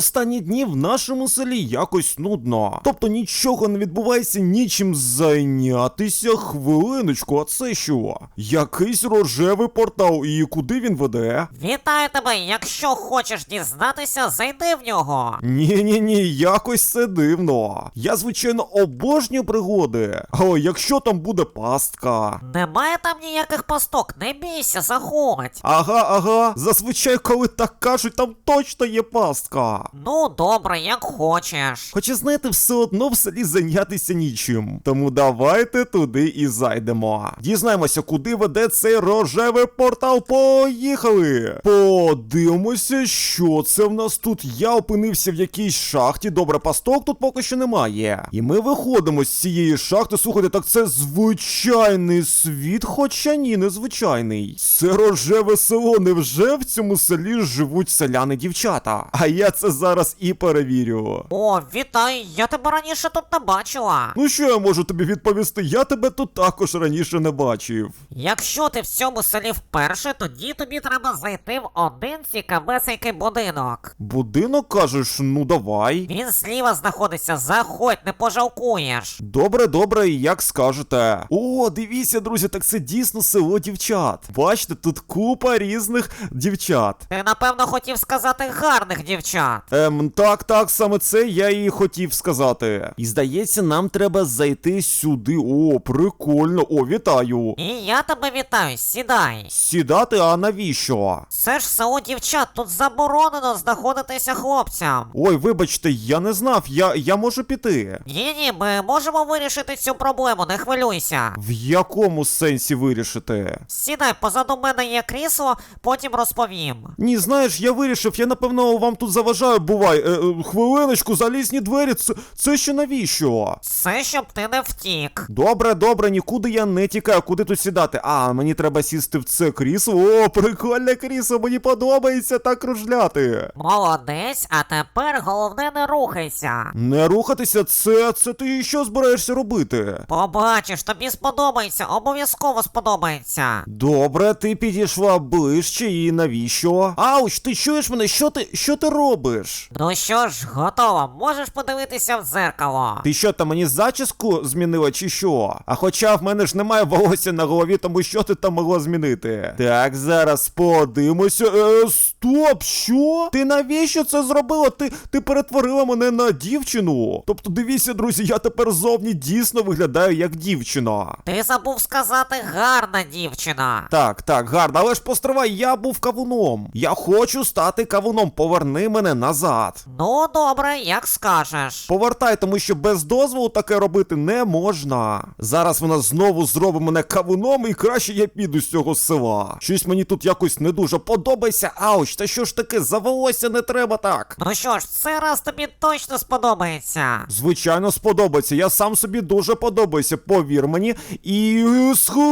Останні дні в нашому селі якось нудно. Тобто нічого не відбувається, нічим зайнятися. Хвилиночку, а це що? Якийсь рожевий портал, і куди він веде? Вітаю тебе! Якщо хочеш дізнатися, зайди в нього. Ні, ні, ні, якось це дивно. Я, звичайно, обожнюю пригоди. Але якщо там буде пастка. Немає там ніяких пасток, не бійся, заходь. Ага, ага. Зазвичай, коли так кажуть, там точно є пастка. Ну, добре, як хочеш. Хоча, знаєте, все одно в селі зайнятися нічим. Тому давайте туди і зайдемо. Дізнаємося, куди веде цей рожевий портал. Поїхали! Подивимося, що це в нас тут. Я опинився в якійсь шахті. Добре, пасток тут поки що немає. І ми виходимо з цієї шахти. Слухайте, так це звичайний світ, хоча ні, не звичайний. Це рожеве село. Невже в цьому селі живуть селяни дівчата? А я це зараз і перевірю. О, вітаю, я тебе раніше тут не бачила. Ну що я можу тобі відповісти? Я тебе тут також раніше не бачив. Якщо ти в цьому селі вперше, тоді тобі треба зайти в один цікавесенький будинок. Будинок кажеш, ну давай. Він зліва знаходиться, заходь, не пожалкуєш. Добре, добре, як скажете. О, дивіться, друзі, так це дійсно село дівчат. Бачите, тут купа різних дівчат. Ти напевно хотів сказати гарних дівчат. Ем, так, так, саме це я і хотів сказати. І здається, нам треба зайти сюди. О, прикольно. О, вітаю. І я тебе вітаю, сідай. Сідати, а навіщо? Це ж село дівчат, тут заборонено знаходитися хлопцям. Ой, вибачте, я не знав, я, я можу піти. Ні, ні, ми можемо вирішити цю проблему, не хвилюйся. В якому сенсі вирішити? Сідай, позаду мене є крісло, потім розповім. Ні, знаєш, я вирішив, я напевно вам тут заважаю, бувай. Е, е, хвилиночку, залізні двері, це, це ще навіщо? Це щоб ти не втік. Добре, добре, нікуди я не тікаю, куди тут сідати? А, мені треба сісти в це крісло. О, прикольне крісло, мені подобається так кружляти. Молодець, а тепер головне не рухайся. Не рухатися, це, це ти що збираєшся робити? Побачиш, тобі сподобається, обов'язково сподобається. Добре, ти підійшла ближче і навіщо? Ауч, ти чуєш мене? Що ти, що ти робиш? Ну що ж, готово, можеш подивитися в дзеркало. Ти що там мені зачіску змінила чи що? А хоча в мене ж немає волосся на голові, тому що ти там могла змінити? Так, зараз подивимося. Е, стоп, що? Ти навіщо це зробила? Ти, ти перетворила мене на дівчину. Тобто, дивіться, друзі, я тепер зовні дійсно виглядаю як дівчина. Ти забув сказати гарна дівчина. Так, так, гарно, але ж постривай, я був кавуном. Я хочу стати кавуном. Поверни мене назад. Ну, добре, як скажеш. Повертай, тому що без дозволу таке робити не можна. Зараз вона знову зробить мене кавуном, і краще я піду з цього села. Щось мені тут якось не дуже подобається. Ауч, та що ж таке, за волосся не треба так. Ну що ж, цей раз тобі точно сподобається. Звичайно, сподобається. Я сам собі дуже подобаюся, повір мені. І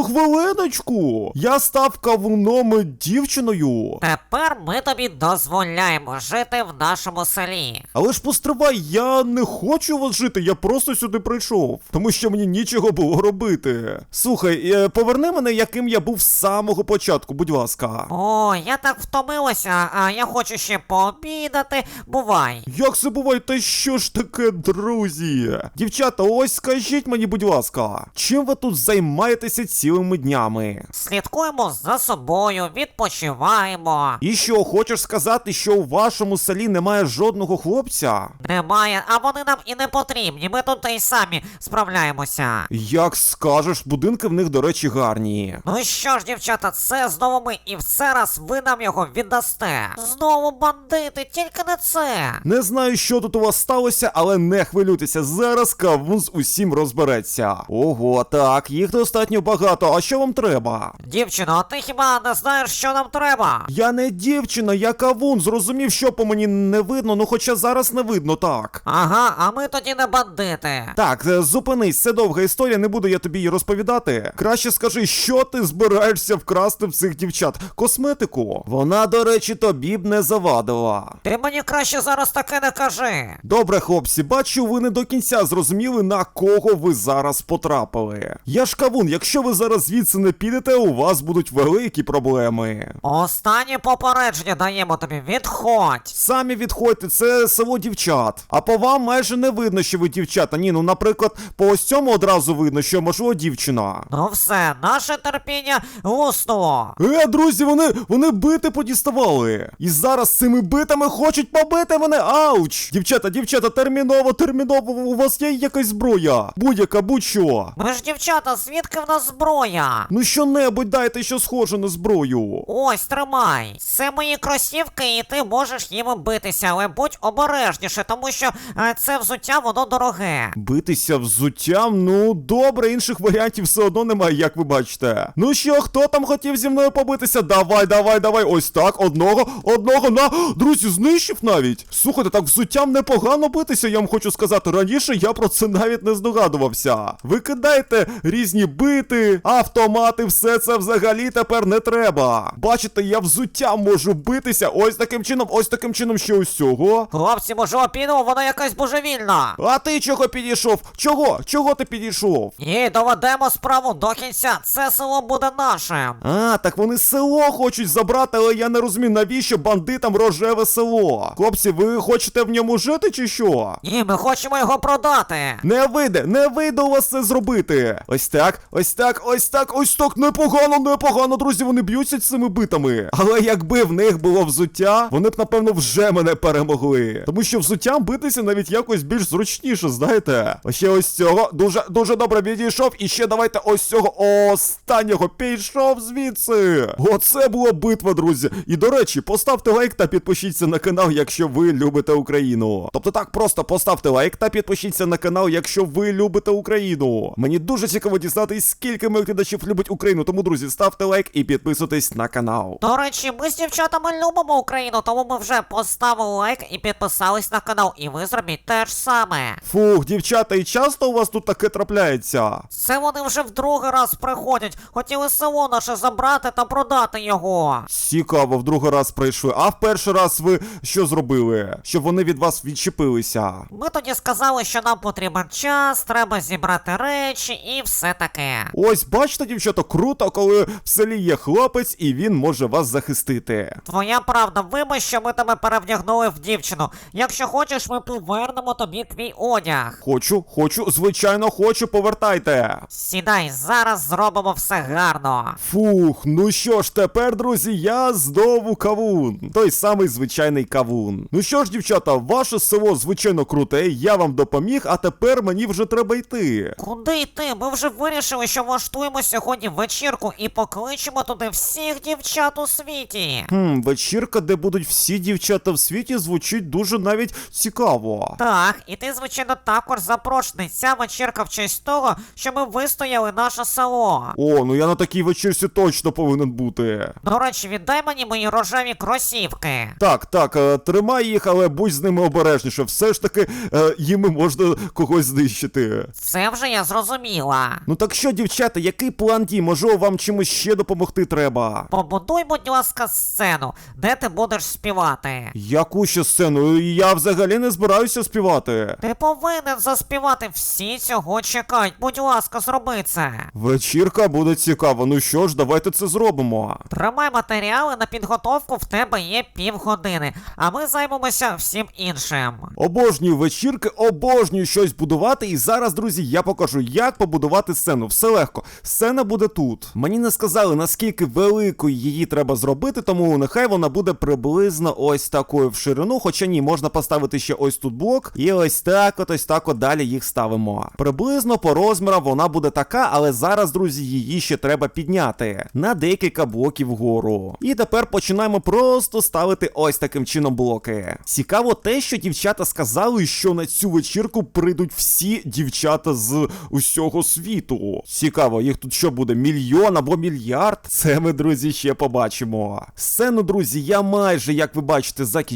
хвилиночку. Я став кавуном дівчиною. Тепер ми тобі дозволяємо жити в нашому селі. Але ж постривай, я не хочу у вас жити, я просто сюди прийшов, тому що мені нічого було робити. Слухай, е, поверни мене, яким я був з самого початку, будь ласка. О, я так втомилася, а я хочу ще пообідати. Бувай. Як це буває, та що ж таке, друзі? Дівчата, ось скажіть мені, будь ласка, чим ви тут займаєтеся цілими днями? Слідкуємо за собою, відпочиваємо. І що, хочеш сказати, що у вашому селі немає жодного хлопця? Немає, а вони нам і не потрібні. Ми тут і самі справляємося. Як скажеш, будинки в них, до речі, гарні. Ну що ж, дівчата, це знову ми, і в цей раз ви нам його віддасте. Знову бандити, тільки не це. Не знаю, що тут у вас сталося, але не хвилюйтеся, зараз кавун з усім розбереться. Ого, так, їх достатньо багато. А що вам треба? Дівчино, а ти хіба не знаєш, що нам треба? Я не дівчина, я кавун. Зрозумів, що по мені не видно, ну хоча зараз не видно, так. Ага, а ми тоді не бандити. Так, е, зупинись, це довга історія, не буду я тобі її розповідати. Краще скажи, що ти збираєшся вкрасти в цих дівчат? Косметику. Вона, до речі, тобі б не завадила. Ти мені краще зараз таке не кажи. Добре, хлопці, бачу, ви не до кінця зрозуміли, на кого ви зараз потрапили. Я ж кавун, якщо ви зараз звідси не підете, у вас будуть великі проблеми. Останнє попередження даємо тобі, відходь. Самі самі відходьте, це село дівчат. А по вам майже не видно, що ви дівчата. Ні, ну наприклад, по ось цьому одразу видно, що можливо дівчина. Ну все, наше терпіння луснуло. Е, друзі, вони, вони бити подіставали. І зараз цими битами хочуть побити мене. Ауч! Дівчата, дівчата, терміново, терміново, у вас є якась зброя? Будь-яка, будь-що. Ми ж дівчата, звідки в нас зброя? Ну що-небудь дайте, що схоже на зброю. Ось, тримай. Це мої кросівки, і ти можеш їм битися, але будь обережніше, тому що е, це взуття, воно дороге. Битися взуттям, ну добре, інших варіантів все одно немає, як ви бачите. Ну що, хто там хотів зі мною побитися? Давай, давай, давай. Ось так, одного, одного на. Друзі, знищив навіть. Слухайте, так взуттям непогано битися, я вам хочу сказати. Раніше я про це навіть не здогадувався. Ви кидайте різні бити, автомати, все це взагалі тепер не треба. Бачите, я взуттям можу битися. Ось таким чином, ось таким чином ще ось цього. Хлопці, може опіну, вона якась божевільна. А ти чого підійшов? Чого? Чого ти підійшов? І доведемо справу до кінця. Це село буде нашим. А, так вони село хочуть забрати, але я не розумію, навіщо бандитам рожеве село. Хлопці, ви хочете в ньому жити чи що? І ми хочемо його продати. Не вийде, не вийде у вас це зробити. Ось так, ось так, ось так, ось так. Непогано, непогано, друзі, вони б'ються цими битами. Але якби в них було взуття, вони б, напевно, вже мене перемогли. Тому що взуттям битися навіть якось більш зручніше, знаєте. А ще ось цього дуже дуже добре відійшов. І ще давайте ось цього останнього пішов звідси. Оце була битва, друзі. І до речі, поставте лайк та підпишіться на канал, якщо ви любите Україну. Тобто так, просто поставте лайк та підпишіться на канал, якщо ви любите Україну. Мені дуже цікаво дізнатись, скільки моїх глядачів любить Україну. Тому, друзі, ставте лайк і підписуйтесь на канал. До речі, ми з дівчатами любимо Україну, тому ми вже поставили лайк і підписались на канал. І ви зробіть те ж саме. Фух, дівчата, і часто у вас тут таке трапляється? Це вони вже в другий раз приходять. Хотіли село наше забрати та продати його. Цікаво, в другий раз прийшли. А в перший раз ви що зробили? Щоб вони від вас відчепилися. Ми тоді сказали, що нам потрібен час, треба зібрати речі і все таке. Ось бачите, дівчата, круто, коли в селі є хлопець і він може вас захистити. Твоя правда, вибач, що ми тебе перевдягнули в дівчину. Якщо хочеш, ми повернемо тобі твій одяг. Хочу, хочу, звичайно, хочу, повертайте. Сідай, зараз зробимо все гарно. Фух, ну що ж, тепер, друзі, я знову кавун. Той самий звичайний кавун. Ну що ж, дівчата, ваше село звичайно круте, я вам допоміг, а тепер мені вже треба йти. Куди йти? Ми вже вирішили, що влаштуємо сьогодні вечірку і покличемо туди всіх дівчат у світі. Хм, вечірка, де будуть всі дівчата в світі, звучить дуже навіть цікаво. Так, і ти, звичайно, також запрошений. Ця вечірка в честь того, що ми вистояли наше село. О, ну я на такій вечірці точно повинен бути. До речі, віддай мені мої рожеві кросівки. Так, так, е, тримай їх, але будь з ними обережніше. Все ж таки, е, їми можна когось знищити. Це вже я зрозуміла. Ну так що, дівчата, який план дій? Можливо, вам чимось ще допомогти треба? Побудуй, будь ласка, сцену, де ти будеш співати. Яку ще сцену? Я взагалі не збираюся співати. Ти повинен заспівати. Всі цього чекають. Будь ласка, зроби це. Вечірка буде цікава. Ну що ж, давайте це зробимо. Тримай матеріали на підготовку, в тебе є півгодини, а ми займемося всім іншим. Обожнюю вечірки, обожнюю щось будувати. І зараз, друзі, я покажу, як побудувати сцену. Все легко. Сцена буде тут. Мені не сказали, наскільки великою її треба зробити, тому нехай вона буде приблизно ось такою в ширину. Хоча ні, можна поставити ще ось тут блок. І ось так, от ось так от далі їх ставимо. Приблизно по розмірам вона буде така, але зараз, друзі, її ще треба підняти на декілька блоків вгору. І тепер починаємо просто ставити ось таким чином блоки. Цікаво те, що дівчата сказали, що на цю вечірку прийдуть всі дівчата з усього світу. Цікаво, їх тут що буде? Мільйон або мільярд? Це ми, друзі, ще побачимо. Сцену, друзі, я майже, як ви бачите, закінчив.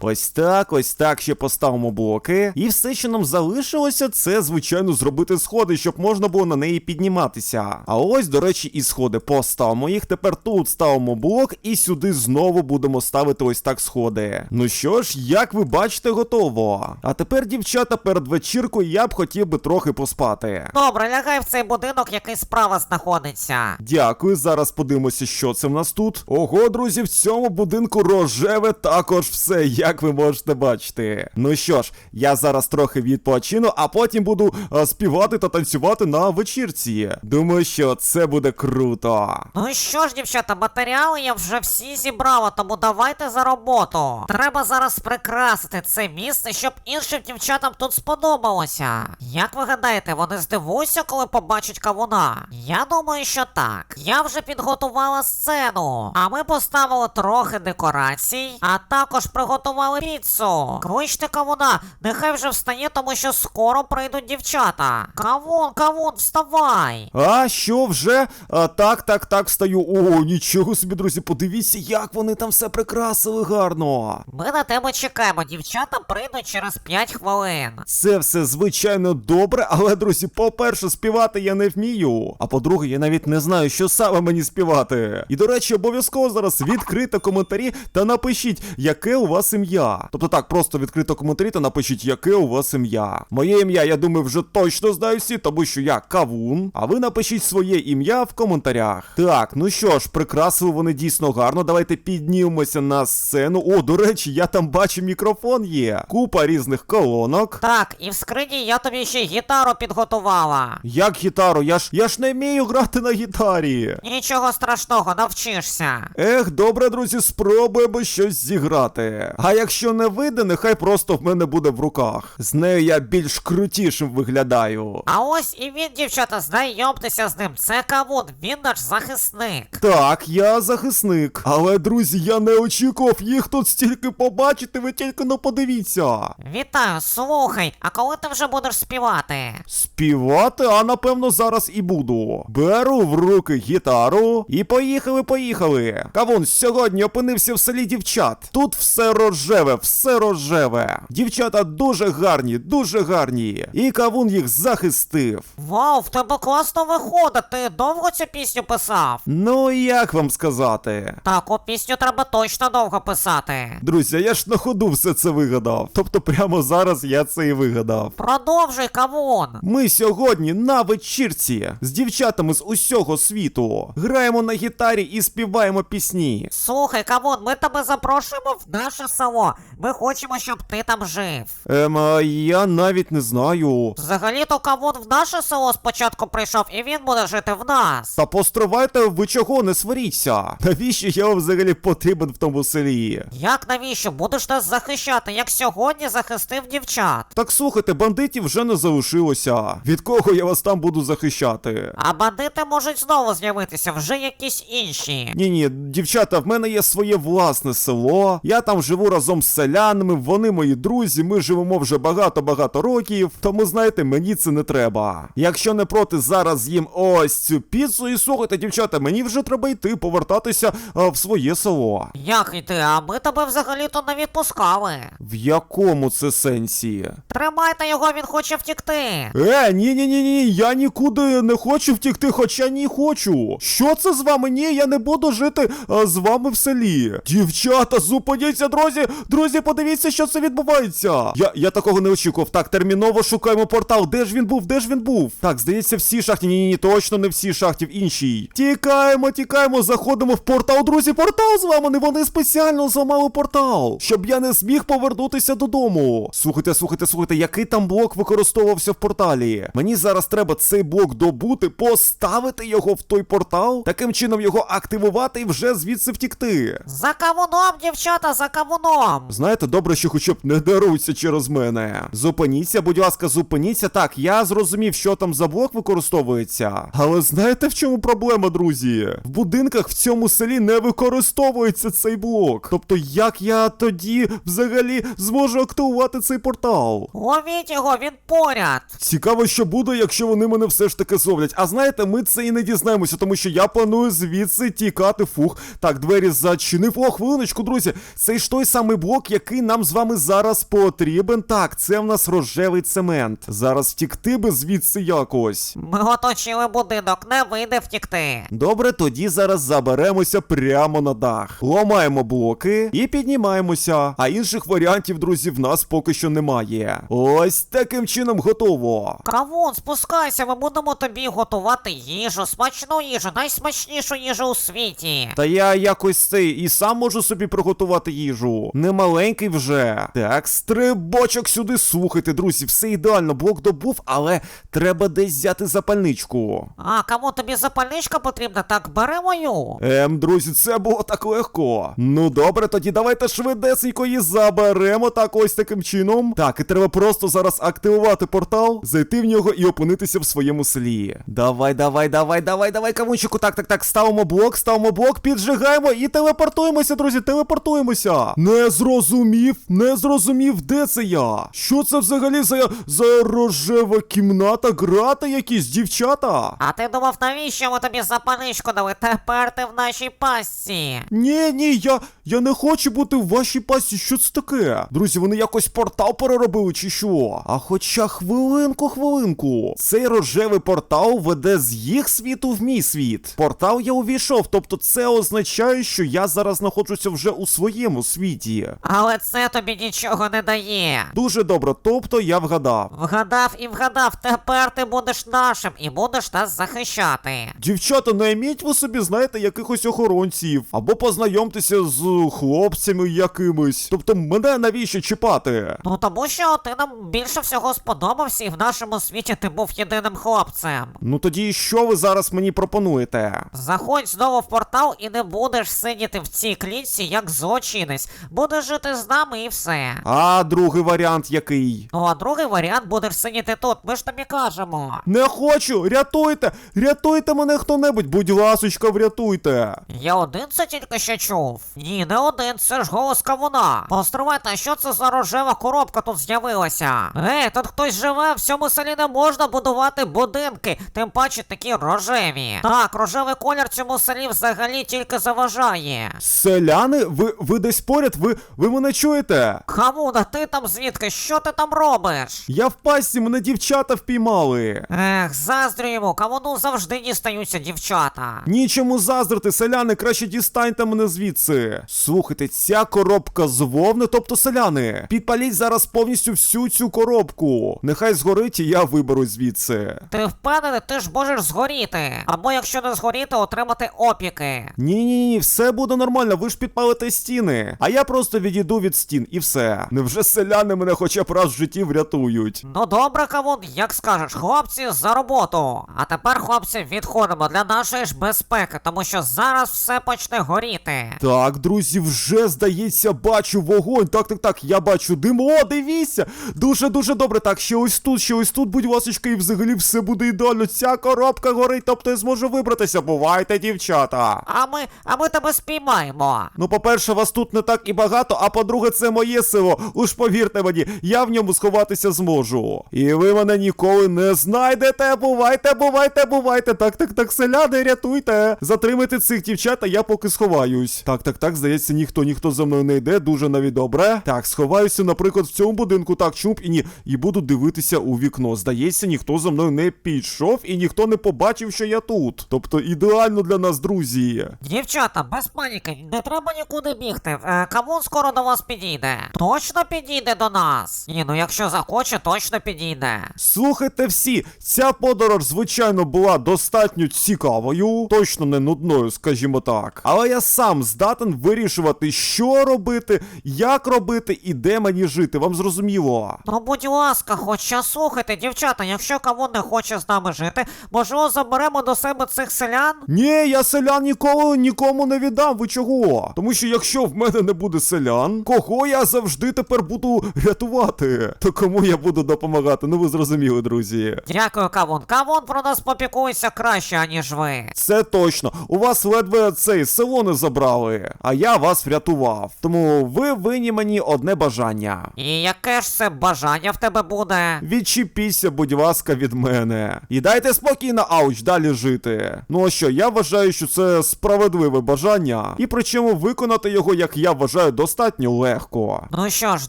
Ось так, ось так ще поставимо блоки. І все, що нам залишилося, це, звичайно, зробити сходи, щоб можна було на неї підніматися. А ось, до речі, і сходи. Поставимо їх. Тепер тут ставимо блок, і сюди знову будемо ставити ось так сходи. Ну що ж, як ви бачите, готово. А тепер, дівчата, перед вечіркою я б хотів би трохи поспати. Добре, лягай в цей будинок, який справа знаходиться. Дякую, зараз подивимося, що це в нас тут. Ого, друзі, в цьому будинку рожеве також Тож все, як ви можете бачити. Ну що ж, я зараз трохи відпочину, а потім буду е, співати та танцювати на вечірці. Думаю, що це буде круто. Ну що ж, дівчата, матеріали я вже всі зібрала, тому давайте за роботу. Треба зараз прикрасити це місце, щоб іншим дівчатам тут сподобалося. Як ви гадаєте, вони здивуються, коли побачать кавуна? Я думаю, що так. Я вже підготувала сцену, а ми поставили трохи декорацій, а також приготували піцу. Кличте кавуна, нехай вже встає, тому що скоро прийдуть дівчата. Кавун, кавун, вставай! А що вже? А, так, так, так, встаю. О, нічого собі, друзі, подивіться, як вони там все прикрасили гарно. Ми на тебе чекаємо, дівчата прийдуть через 5 хвилин. Це все звичайно добре, але, друзі, по-перше, співати я не вмію. А по-друге, я навіть не знаю, що саме мені співати. І до речі, обов'язково зараз відкрийте коментарі та напишіть, яке у вас ім'я. Тобто так, просто відкрито коментарі та напишіть, яке у вас ім'я. Моє ім'я, я думаю, вже точно знаю всі, тому що я кавун. А ви напишіть своє ім'я в коментарях. Так, ну що ж, прикрасили вони дійсно гарно. Давайте піднімемося на сцену. О, до речі, я там бачу мікрофон є. Купа різних колонок. Так, і в скрині я тобі ще гітару підготувала. Як гітару? Я ж я ж не вмію грати на гітарі. Нічого страшного, навчишся. Ех, добре, друзі, спробуємо щось зіграти. А якщо не вийде, нехай просто в мене буде в руках. З нею я більш крутішим виглядаю. А ось і він, дівчата, знайомтеся з ним. Це кавун, він наш захисник. Так, я захисник. Але, друзі, я не очікував їх тут стільки побачити, ви тільки не подивіться. Вітаю, слухай, а коли ти вже будеш співати? Співати, а напевно зараз і буду. Беру в руки гітару і поїхали, поїхали. Кавун сьогодні опинився в селі дівчат. Тут все рожеве, все рожеве. Дівчата дуже гарні, дуже гарні. І кавун їх захистив. Вау, в тебе класно виходить, ти довго цю пісню писав? Ну як вам сказати? Таку пісню треба точно довго писати. Друзі, я ж на ходу все це вигадав. Тобто прямо зараз я це і вигадав. Продовжуй, кавун. Ми сьогодні на вечірці з дівчатами з усього світу граємо на гітарі і співаємо пісні. Слухай, кавун, ми тебе запрошуємо в наше село. Ми хочемо, щоб ти там жив. Ем, а я навіть не знаю. Взагалі-то кавун в наше село спочатку прийшов, і він буде жити в нас. Та постривайте, ви чого не сваріться? Навіщо я вам взагалі потрібен в тому селі? Як навіщо будеш нас захищати, як сьогодні захистив дівчат? Так слухайте, бандитів вже не залишилося. Від кого я вас там буду захищати? А бандити можуть знову з'явитися, вже якісь інші. Ні, ні, дівчата, в мене є своє власне село. Я там живу разом з селянами, вони мої друзі, ми живемо вже багато-багато років. Тому знаєте, мені це не треба. Якщо не проти, зараз з'їм ось цю піцу і слухайте, дівчата, мені вже треба йти повертатися а, в своє село. Як йти, а ми тебе взагалі-то не відпускали. В якому це сенсі? Тримайте його, він хоче втікти. Е, ні, ні, ні, ні, я нікуди не хочу втікти, хоча ні хочу. Що це з вами? Ні, я не буду жити а, з вами в селі. Дівчата, зупиніться, друзі! Друзі, подивіться, що це відбувається. Я, я такого не очікував. Так, терміново шукаємо портал. Де ж він був? Де ж він був? Так, здається, всі шахті. Ні, ні, ні, точно не всі шахті, в іншій. Тікаємо, тікаємо, заходимо в портал. Друзі, портал зламаний. Вони спеціально зламали портал, щоб я не зміг повернутися додому. Слухайте, слухайте, слухайте, який там блок використовувався в порталі. Мені зараз треба цей блок добути, поставити його в той портал, таким чином його активувати і вже звідси втікти. За кавуном, дівчата, за кавуном. Знаєте, добре, що хоча б не даруйся через мене. Зупиніться, будь ласка, зупиніться. Так, я зрозумів, що там за блок використовується. Але знаєте, в чому проблема, друзі? В будинках в цьому селі не використовується цей блок. Тобто, як я тоді взагалі зможу активувати цей портал? Ловіть його, він поряд. Цікаво, що буде, якщо вони мене все ж таки зловлять. А знаєте, ми це і не дізнаємося, тому що я планую звідси тікати. Фух. Так, двері зачинив. О, хвилиночку, друзі. Це ж той самий блок, який нам з вами зараз потрібен. Так, це в нас рожевий цемент. Зараз втікти би звідси якось. Ми оточили будинок, не вийде втікти. Добре, тоді зараз заберемося прямо на дах. Ламаємо блоки і піднімаємося. А інших варіантів, друзі, в нас поки що немає. Ось таким чином готово. Кавун, спускайся, ми будемо тобі готувати їжу, смачну їжу, найсмачнішу їжу у світі. Та я якось цей і сам можу собі приготувати збирати їжу. Не маленький вже. Так, стрибочок сюди. Слухайте, друзі, все ідеально. Блок добув, але треба десь взяти запальничку. А кому тобі запальничка потрібна, так бери мою. Ем, друзі, це було так легко. Ну добре, тоді давайте швидесенько її заберемо так ось таким чином. Так, і треба просто зараз активувати портал, зайти в нього і опинитися в своєму селі. Давай, давай, давай, давай, давай, камунчику. Так, так, так, ставимо блок, ставимо блок, піджигаємо і телепортуємося, друзі, телепортуємося. Не зрозумів, не зрозумів, де це я? Що це взагалі за, за рожева кімната? Грати якісь дівчата? А ти думав, навіщо ми тобі запаничку дали? Тепер ти в нашій пастці. Ні, ні, я, я не хочу бути в вашій пасті. Що це таке? Друзі, вони якось портал переробили чи що? А хоча хвилинку, хвилинку. Цей рожевий портал веде з їх світу в мій світ. Портал я увійшов, тобто це означає, що я зараз знаходжуся вже у своєму світі. Але це тобі нічого не дає. Дуже добре, тобто я вгадав. Вгадав і вгадав, тепер ти будеш нашим і будеш нас захищати. Дівчата, найміть ви собі, знаєте, якихось охоронців, або познайомтеся з хлопцями якимись. Тобто, мене навіщо чіпати? Ну тому що ти нам більше всього сподобався, і в нашому світі ти був єдиним хлопцем. Ну тоді що ви зараз мені пропонуєте? Заходь знову в портал і не будеш сидіти в цій клітці як злочинець. Будеш жити з нами і все. А другий варіант який? Ну а другий варіант будеш сидіти тут, ми ж тобі кажемо. Не хочу! Рятуйте! Рятуйте мене хто-небудь, будь ласочка, врятуйте! Я один це тільки що чув. Ні, не один, це ж голос кавуна. Постривайте, а що це за рожева коробка тут з'явилася? Ей, тут хтось живе, в цьому селі не можна будувати будинки, тим паче такі рожеві. Так, рожевий колір цьому селі взагалі тільки заважає. Селяни, ви, ви десь поряд, ви, ви мене чуєте? Кавуна, ти там звідки? Що ти там робиш? Я в пасті, мене дівчата впіймали. Ех, заздрю йому, кавуну завжди дістаються дівчата. Нічому заздрити, селяни, краще дістаньте мене звідси. Слухайте, ця коробка з вовни, тобто селяни. Підпаліть зараз повністю всю цю коробку. Нехай згорить і я виберу звідси. Ти впевнений, ти ж можеш згоріти. Або якщо не згоріти, отримати опіки. Ні, ні, ні, все буде нормально, ви ж підпалите стіни. А я просто відійду від стін і все. Невже селяни мене хоча б раз в житті врятують? Ну добре, кавун, як скажеш, хлопці, за роботу. А тепер, хлопці, відходимо для нашої ж безпеки, тому що зараз все почне горіти. Так, друзі, вже здається, бачу вогонь. Так, так, так, я бачу дим. О, дивіться! Дуже дуже добре. Так, ще ось тут, ще ось тут, будь ласочка, і взагалі все буде ідеально. Ця коробка горить, тобто я зможу вибратися. Бувайте, дівчата. А ми, а ми тебе спіймаємо. Ну, по-перше, вас тут не так і багато, а по-друге, це моє село. Уж повірте мені, я в ньому сховатися зможу. І ви мене ніколи не знайдете. Бувайте, бувайте, бувайте. Так, так, так, селяни, рятуйте. Затримайте цих дівчат, а я поки сховаюсь. Так, так, так, здається, ніхто, ніхто за мною не йде. Дуже навіть добре. Так, сховаюся, наприклад, в цьому будинку. Так, чуп і ні. І буду дивитися у вікно. Здається, ніхто за мною не підійшов і ніхто не побачив, що я тут. Тобто ідеально для нас, друзі. Дівчата, без паніки, не треба нікуди бігти. Е, кавун скоро до вас підійде. Точно підійде до нас. Ні, ну якщо захоче, точно підійде. Слухайте всі, ця подорож, звичайно, була достатньо цікавою, точно не нудною, скажімо так. Але я сам здатен вирішувати, що робити, як робити і де мені жити. Вам зрозуміло? Ну, будь ласка, хоча слухайте, дівчата, якщо кавун не хоче з нами жити, можливо, заберемо до себе цих селян? Ні, я селян ніколи нікому не віддам. Ви чого? Тому що якщо в мене не буде селян, кого я завжди тепер буду рятувати? То кому я буду допомагати? Ну ви зрозуміли, друзі. Дякую, кавун. Кавун про нас попікується краще, аніж ви. Це точно. У вас ледве цей село не забрали, а я вас врятував. Тому ви винні мені одне бажання. І яке ж це бажання в тебе буде? Відчепіться, будь ласка, від мене. І дайте спокійно, ауч, далі жити. Ну а що, я вважаю, що це справедливе бажання, і причому виконати його, як я вважаю, достатньо легко. Ну що ж,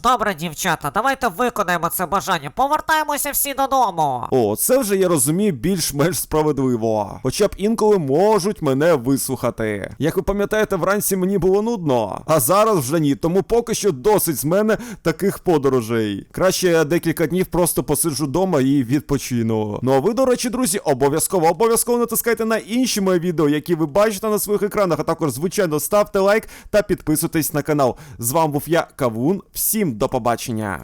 добре, дівчата, давайте виконаємо це бажання. Повертаємося всі додому. О, це вже я розумію більш-менш справедливо. Хоча б інколи можуть мене вислухати. Як ви пам'ятаєте, вранці мені було нудно, а зараз вже ні, тому поки що досить з мене таких подорожей. Краще я декілька днів просто посиджу вдома і відпочину. Ну а ви, до речі, друзі, обов'язково обов'язково натискайте на інші мої відео, які ви бачите на своїх екранах, а також, звичайно, ставте лайк та підписуйтесь на канал. З вами був я, Кавун. Всім до побачення.